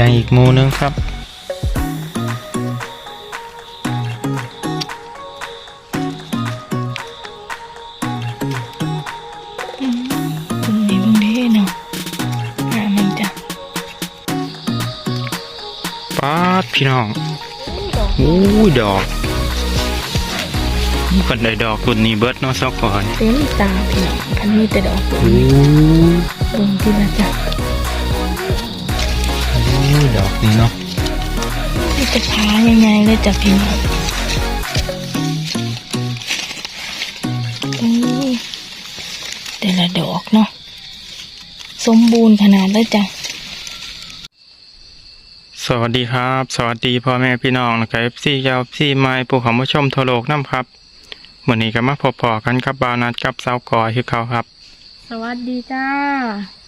แดงอีกหมูนึงครับ ตรงนี้มึงได้เนาะหามันจ้ะป๊าดพี่น้องโอ้ยดอกกันได้ดอกรุ่นนี้เบิดเนาะซอกก่อน เต็มตาพี่น้องคันมีแต่ดอกบัวโอ้ ใหญ่ๆเลยจ้ะพี่น้องอุ้ยแต่ละดอกเนาะสมบูรณ์ขนาดเลยจ้ะสวัสดีครับ สวัสดีพ่อแม่พี่น้องนะครับซี่ยาวซี่ไม้ผู้เขามาชมทั่วโลกน้ำครับวันนี้ก็มาพบปอกันกับบาวนัดกับสาวกอยคือเขาครับ สวัสดีจ้า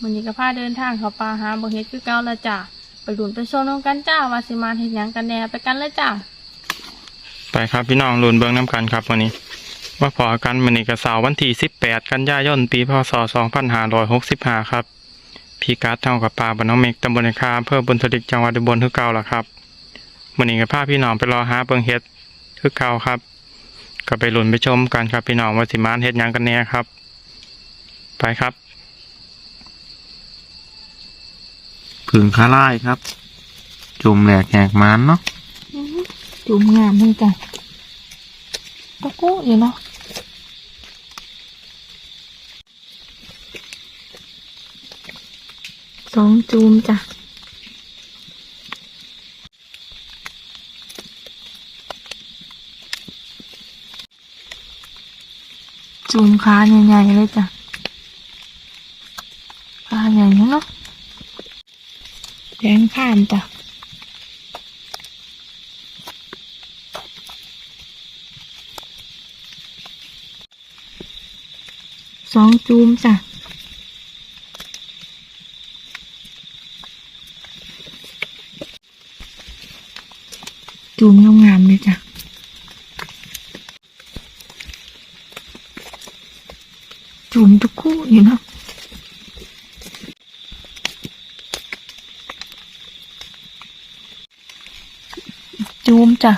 วันนี้ก็พาเดินทางเข้าป่าหาบ่เฮ็ดคือเก่าแล้วจ้ะไปลุ้นไปชมน้องกันจ้าว่าสิมาเฮ็ดหยังกันแหน่ไปกันเลยจ้า ไปครับพี่น้องลุนเบิ้งน้ำกันครับวันนี้มาพอกันวันนี้กับเสารวันที่18 กันยายนปีพศ 2565 ครับพี่การ์ดเท่ากับป่าบนน้องเมกตำบลในคาเพื่อบนทลิกจังหวัดอุบลคือเก่าล่ะครับวันนี้กับพาพี่น้องไปรอหาเบิงเฮ็ดคือเก่าครับ ก็ไปลุ้นไปชมกันครับพี่น้องว่าสิมานเฮ็ดยังกันแน่ครับ ไปครับผึ่งคาร่ครับ จุ่มแหลกแหกมันเนาะ จุ่มงามเลยจ้ะตะกู้อยู่เนาะสองจูมจ้ะจูมขาใหญ่ๆเลยจ้ะขาใหญ่เนาะแดงข้ามจ้ะ สองจูมจ้ะจูมงามๆเลยจ้ะจูมทุกคู่อยู่เนาะจูมจ้ะ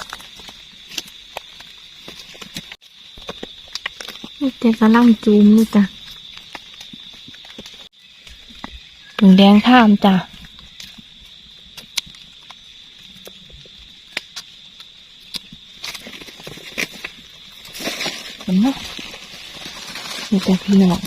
แต่กำลังจูมนี่จ้ะถึงแดงข้ามจ้ะเห็นไหมนี่แต่พี่น้อง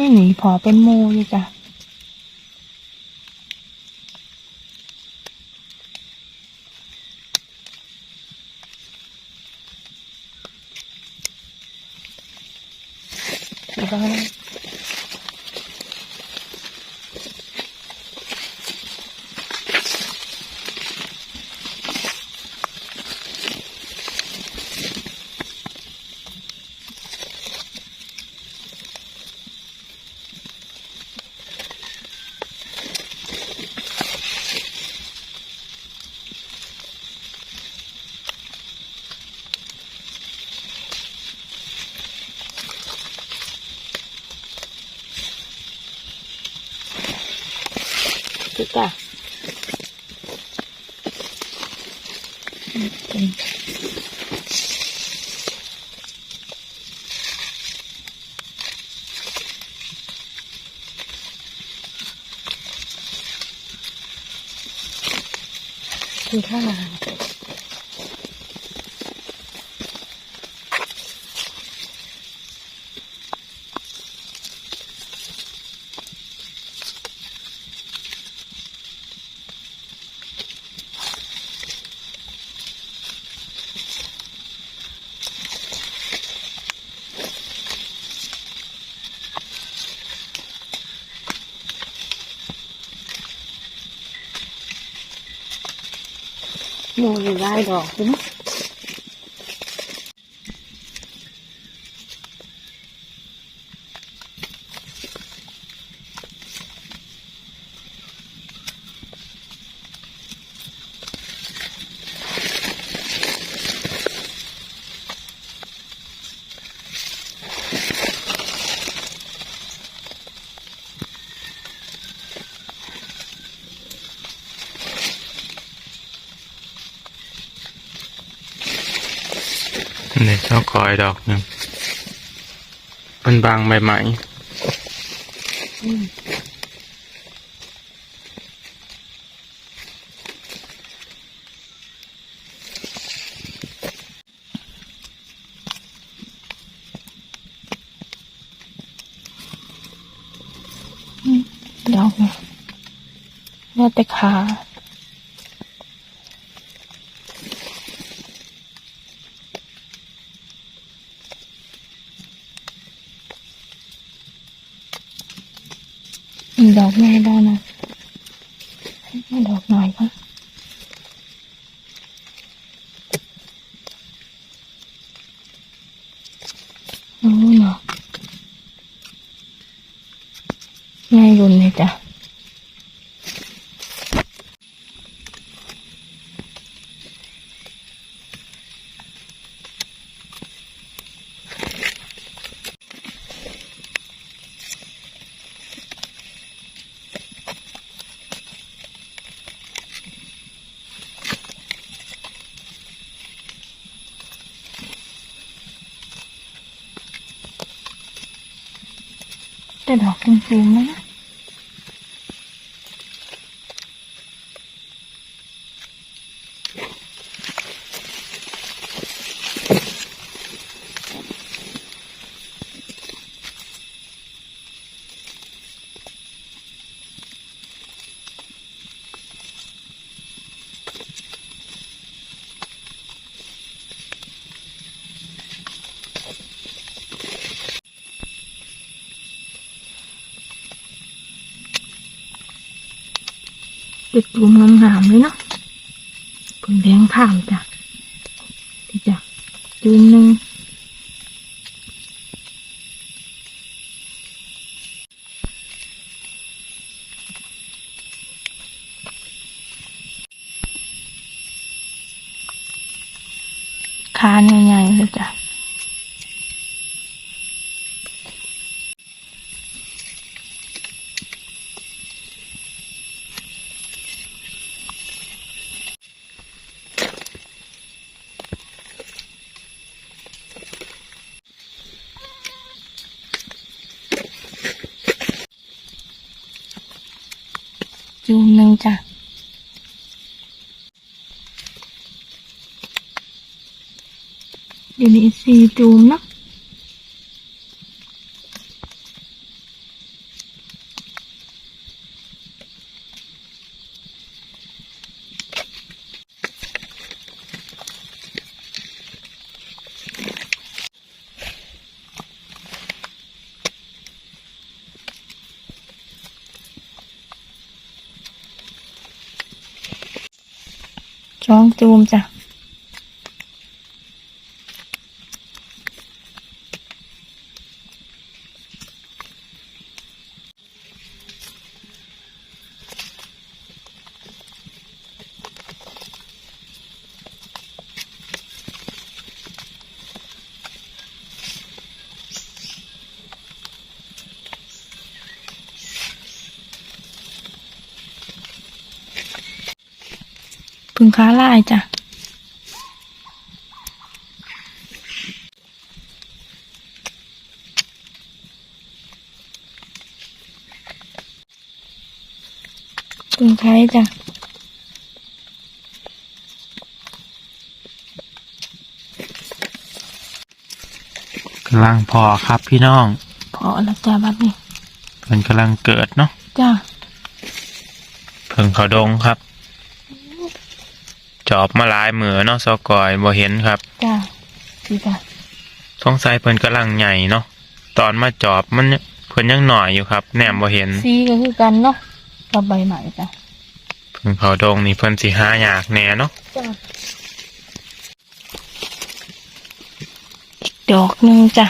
ไม่หนีพอเป็นมูอยู่จ้ะ คือจ้ะคือ ข้าวหลา นูอยู่ได้ดอกคุณนี่เจ้ากอยดอกนึงมันบางใบไหมดอกเนี่ยว่าแต่ขา มีดอกไม่ได้นะให้ดอกหน่อยก่อนโอ้เนาะง่ายรุนเลยจ้ะ แต่ดอกจริงๆนะ เด็กลุมงามๆเลยเนาะผลแดงข้ามจ้ะดีจ้ะจูมหนึ่งคานใหญ่ๆเลยจ้ะ จูมหนึ่งจ้ะเดี๋ยวนี้สี่จูมเนาะ สองจู พึ่งค้าลายจ้ะพึ่งไทยจ้ะกำลังพอครับพี่น้อง พอแล้วจ้ะบัดนี้เพิ่นกำลังเกิดเนาะจ้ะเพิ่งเขาดงครับ จอบมาหลายมือเนาะซอกอยบ่เห็นครับจ้ะดีจ้ะท้องไซเพิ่นกำลังใหญ่เนาะตอนมาจอบมันเนี่ยเพิ่นยังหน่อยอยู่ครับแนมบ่เห็นซีก็คือกันเนาะกับใบใหม่จ้ะพึ่งเขาดงนี่เพิ่นสิหายากแน่เนาะจ้ะอีกดอกหนึ่งจ้ะ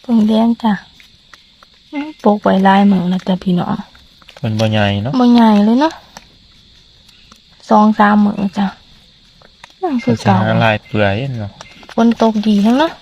เพิ่งแดงจ้ะอื้อปลูกไว้หลายเหมืองนะจ้ะพี่น้อง เพิ่นบ่ใหญ่เนาะบ่ใหญ่เลยเนาะสองสามเหมืองจ้ะนั่นคือสาเก่าลายเปื่อยเนาะฝนตกดีทั้งเนาะ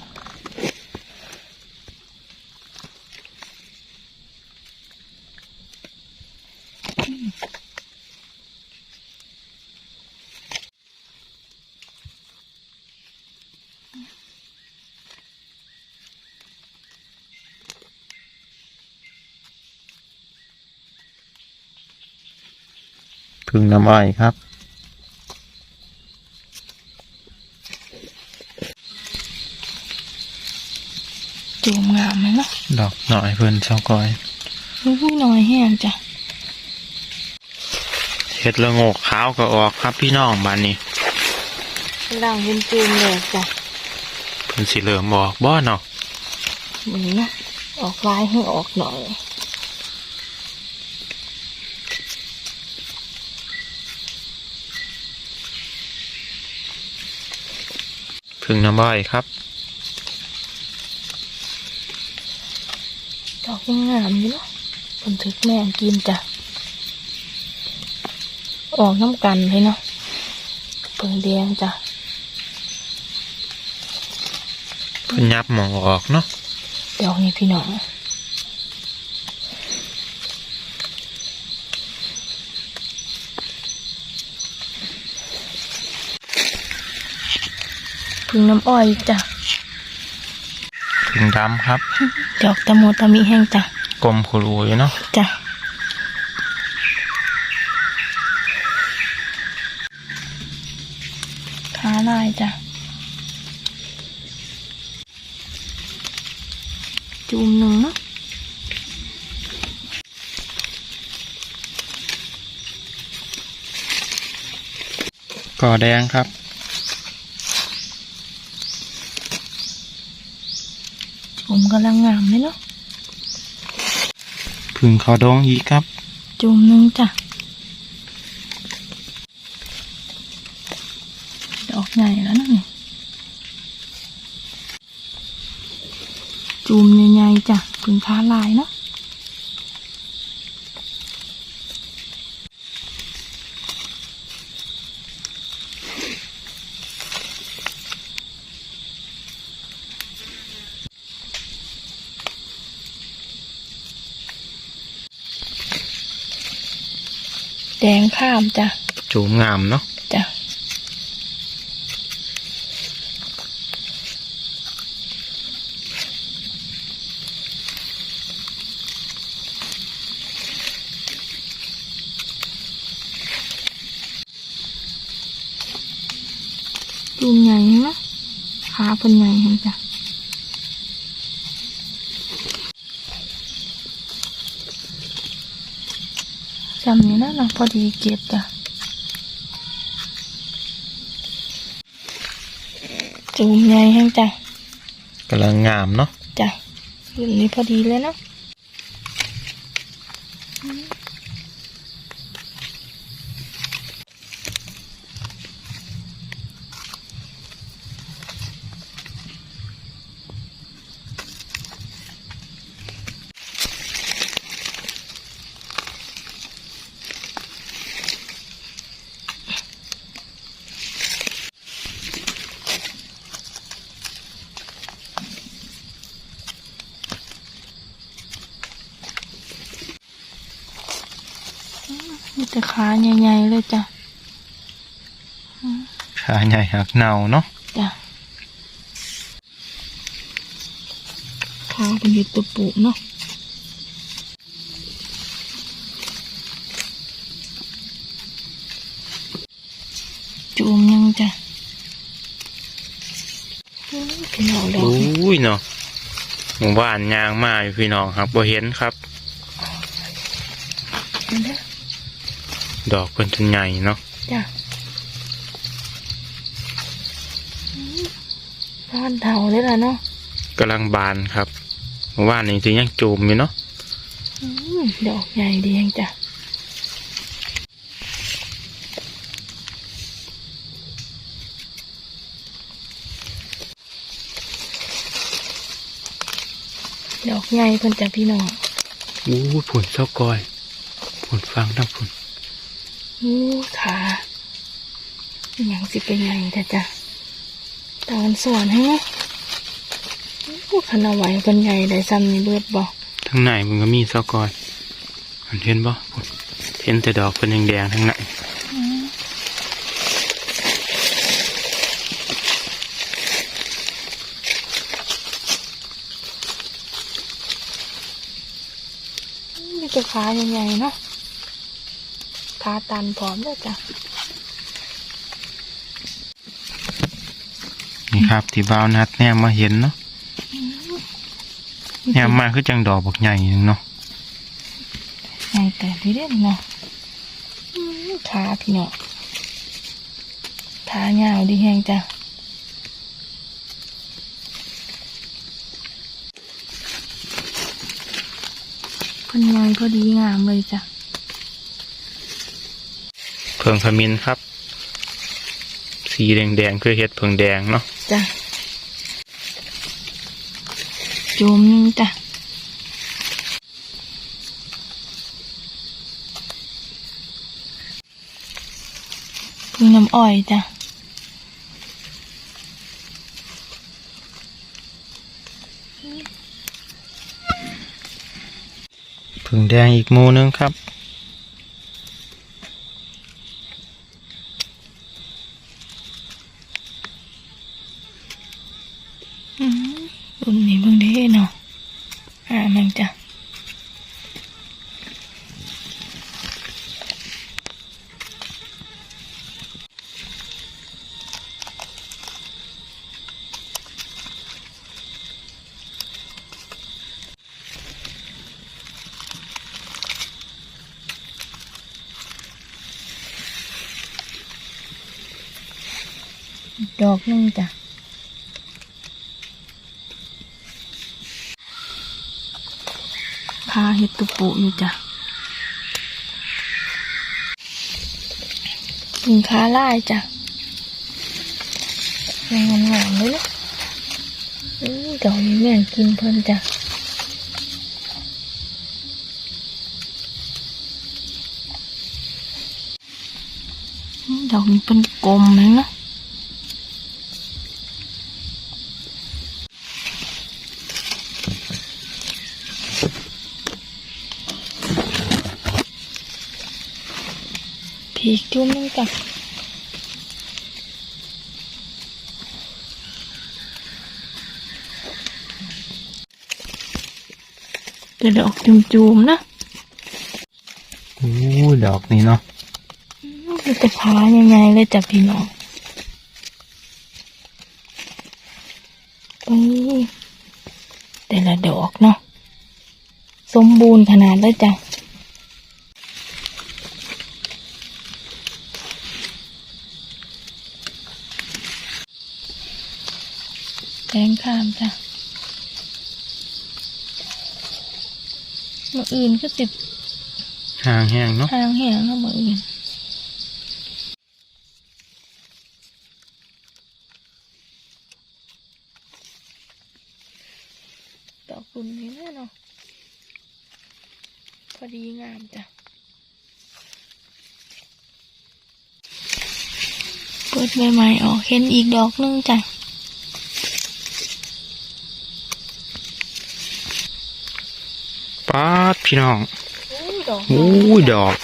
พึ่งน้ำอ้อยครับ จูมงามไหมเนาะดอกหน่อยเพิ่นเซาก้อยอุ้ยน้อยแห้งจ้ะเฮ็ดละโงกขาวก็ออกครับพี่น้องบ้านนี้ด่างเป็นจูมเลยจ้ะเพิ่นสิเริ่มออกบ่เนาะมือนะออกลายให้ออกหน่อย พึ่งน้ำอ้อยครับ ดอกยังงามอยู่เนาะผลทึกแม่งกินจ้ะ ออกน้ำกันเลยเนาะเปิงแดงจ้ะเพิ่นยับหมองออกเนาะเดี๋ยวนี้พี่น้อง พึ่งน้ำอ้อยจ้ะพึ่งดำครับ ดอกตะโมตะมิแห้งจ้ะกลมขุลุยเนาะจ้ะขาลายจ้ะจูมหนึ่งเนาะก่อแดงครับ จูมกำลังงามเลยเนาะพึ่งเขาดงอีกครับจูมหนึ่งจ้ะ ดอกใหญ่แล้วนะนี่จูมใหญ่ๆจ้ะพึ่งขาลายเนาะ แดงข้ามจ้ะจูมงามเนาะจ้ะจูมใหญ่นะขาเป็นใหญ่ เห็นจ้ะจำนี้นะเราพอดีเก็บจ้ะจูมใหญ่แห้งจ้ะกำลังงามเนาะจ้ะรุ่นนี้พอดีเลยเนาะมีแต่ ขาใหญ่ๆเลยจ้ะขาใหญ่หักเนาเนาะจ้ะขาเป็นเห็ดตัวปูเนาะจูมยังจ้ะอื้อพี่น้องดอกอุ้ยเนาะหมู่บ้านยางมาอยู่พี่น้องครับบ่เห็นครับ ดอกเพิ่นจนใหญ่เนาะจ้ะบ้านเถาเลยล่ะเนาะกำลังบานครับหมู่บ้านนี้สิยังจูมอยู่เนาะมดอกใหญ่ดียังจ้ะดอกใหญ่เพิ่นจ้ะพี่น้องอู้ผุนเจ้ากอยผุนฟังทั้งผุน อู้ขาอย่างสิเป็นไงแต่จ้ะตอนสอนให้ผู้ขนาไหวเป็นใหญ่ได้ซ้ำนี่เบิดบอกทั้งไหนมันก็มีเจ้ากอยมันเห็นบ่ผุนเห็นแต่ดอกเป็นแดงๆทั้งนั้นจะขาใหญ่ๆเนาะขา ตันพร้อมด้วยจ้ะนี่ครับ ที่บ้าวนัดแนมมาเห็นเนาะแนมมาคือจังดอกบักใหญ่หนึงเนาะใหญ่แต่ที่เด่นเนาะอืมขาพี่เนาะขายาวดีแหงจ้ะเพันใหญ่พอดีงามเลยจ้ะเพิงขมิ้นครับ สีแดงๆคือเห็ดเพิงแดงเนาะจ้ะจุ่มหนึงจ้ะพึ่งน้ำอ้อยจ้ะเพิงแดงอีกหมูนึงครับ อืมรุ่นนี้เบิ่งเด้เนาะอ่ามันจ้ะ ดอกนึงจ้ะพาเห็ดตุปุอยู่จ้ะกินค้าล่ายจ้ะยังงงามๆเลยนะอื้อดอกนี้แม่กินเพิ่นจ้ะดอกนี้เป็นกลมเลยนะ ผีกจุ่มนึงจ้ะจะดอกจุ่มๆนะอู้ดอกนี้เนาะมันจะขายังไงเลยจ้ะพี่น้องนี่แต่ละดอกเนาะสมบูรณ์ขนาดเลยจ้ะ แตงข้ามจ้ะมืออื่นก็สิบห่างแห้งเนาะทางแห้งแล้วมืออื่นดอกคุณนี่แน่เนาะพอดีงามจ้ะเปิดใบไม้ออกเห็นอีกดอกนึงจ้ะ ป๊าดพี่น้องดอกอู้ดอก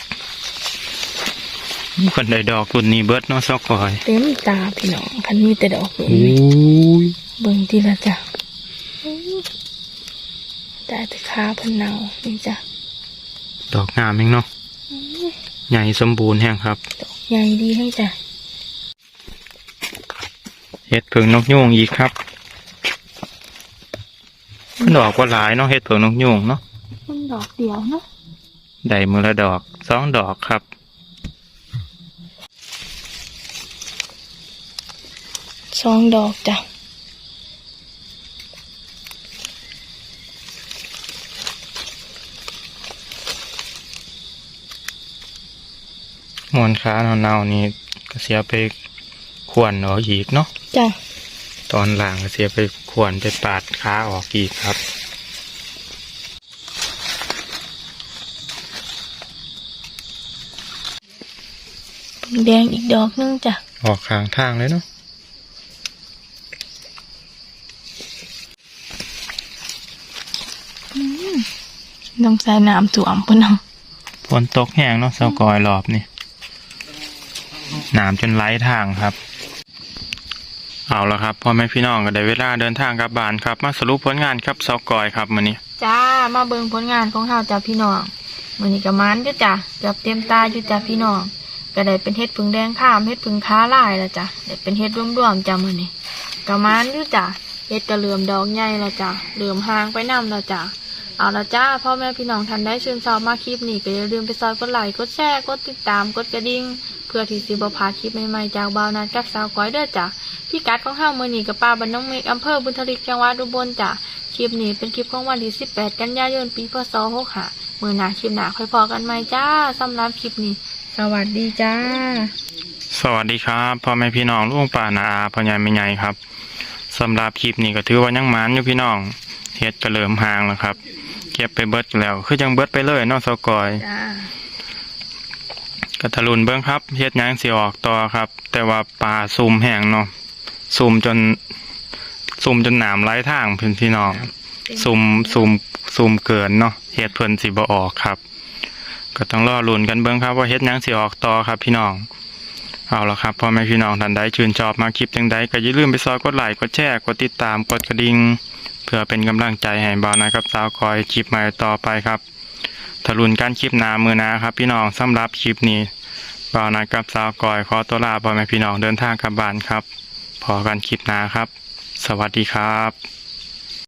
คนได้ดอกรุ่นนี้เบิดเนาะซอกก่อยเต็มตาพี่น้องคันมีแต่ดอกแบบอู้นี้ยเบิ่งทีละจ้ะแต่แต่ขาเพันเนานี่จ้ะดอกงามเองเนาะใหญ่สมบูรณ์แห้งครับ ดอกใหญ่ดีให้จ้ะเห็ดเพิงนกยูงอีกครับเพิ่นดอกว่าหลายเนาะเห็ดเพิงนกยูงเนาะ มันดอกเดียวนะได้มือละดอกสองดอกครับ สองดอกจ้ะมวนค้าเนาๆนี่ก็เสียไปขวนออกอีกเนาะจ้ะตอนหลังก็เสียไปขวนไปปาดค้าออกอีกครับ แดงอีกดอกนึงจ้ะออกข้างทางเลยเนาะน้องใส่น้ำถ่วมพุ่นน้องฝนตกแห้งเนาะเสากอยรอบนี่น้ำจนไหลทางครับ เอาละครับพ่อแม่พี่น้องก็ได้เวลาเดินทางกลับบ้านครับ มาสรุปผลงานครับเสากอยครับมื้อนี้จ้ามาเบิ่งผลงานของเฮาจ้ะพี่น้องมื้อนี้ก็มันอยู่จ้ะเกือบเต็มตาอยู่จ้ะพี่น้อง ก็ได้เป็นเฮ็ดผึ่งแดงข้ามเฮ็ดผึ่งค้าลายแล้วจ้ะได้เป็นเฮ็ดร่วมๆจ้ะมื้อนี้ก็มันอยู่จ้ะเฮ็ดก็เหลื่อมดอกใหญ่แล้วจ้ะเหลื่อมหางไปนํแล้วจ้ะเอาละจ้าพ่อแม่พี่น้องท่านได้ชื่นชอบมากคลิปนี้ก็อย่าลืมไปซอยกดไลค์กดแชร์กดติดตามกดกระดิ่งเพื่อที่สิบ่พลาดคลิปใหม่ๆจากบ่าวนัดกับสาวก้อยเด้อจ้ะพี่กัดของเฮามื้อนี้กับป้าบ้านน้องเมฆอำเภอบุญทลิกจังหวัดอุบลจ้ะคลิปนี้เป็นคลิปของวันที่ 18 กันยายนปีพศ 65 มือหนาคลิปหน้าค่อยพอกันใหม่จ้าสำหรับคลิปนี้ สวัสดีจ้า สวัสดีครับพ่อแม่พี่น้องลุงป่านาอาพ่อใหญ่แม่ใหญ่ครับสำหรับคลิปนี้ก็ถือว่ายังหมันอยู่พี่น้องเฮ็ดก็เริ่มห่างแล้วครับ เก็บไปเบิดแล้ว คือจังเบิดไปเลยเนาะเสากอยจ้ากระทะลุนเบิ้งครับเฮ็ดหยังสิออกต่อครับ แต่ว่าปลาซุ่มแห้งเนาะซุ่มจนซุ่มจนหนามไร้ทางเพื่อนพี่น้องซุ่มซุ่มซุ่มเกินเนาะเฮ็ดเพิ่นสิบ่ออกครับ ก็ต้องรอลุ้นกันเบิ้งครับว่าเฮ็ดยังสิออกต่อครับพี่น้องเอาละครับพ่อแม่พี่น้องท่านใดชื่นชอบมาคลิปจังใดก็อย่าลืมไปซอยกดไลค์กดแชร์กดติดตามกดกระดิ่งเพื่อเป็นกำลังใจให้บ่าวนะครับสาวคอยคลิปใหม่ต่อไปครับทะลุนการคลิปนามือนาครับ พี่น้องสำหรับคลิปนี้บ่าวนัดกับสาวกอยขอตัวลาพ่อแม่พี่น้องเดินทางกลับบ้านครับพอกันคลิปหนาครับ สวัสดีครับ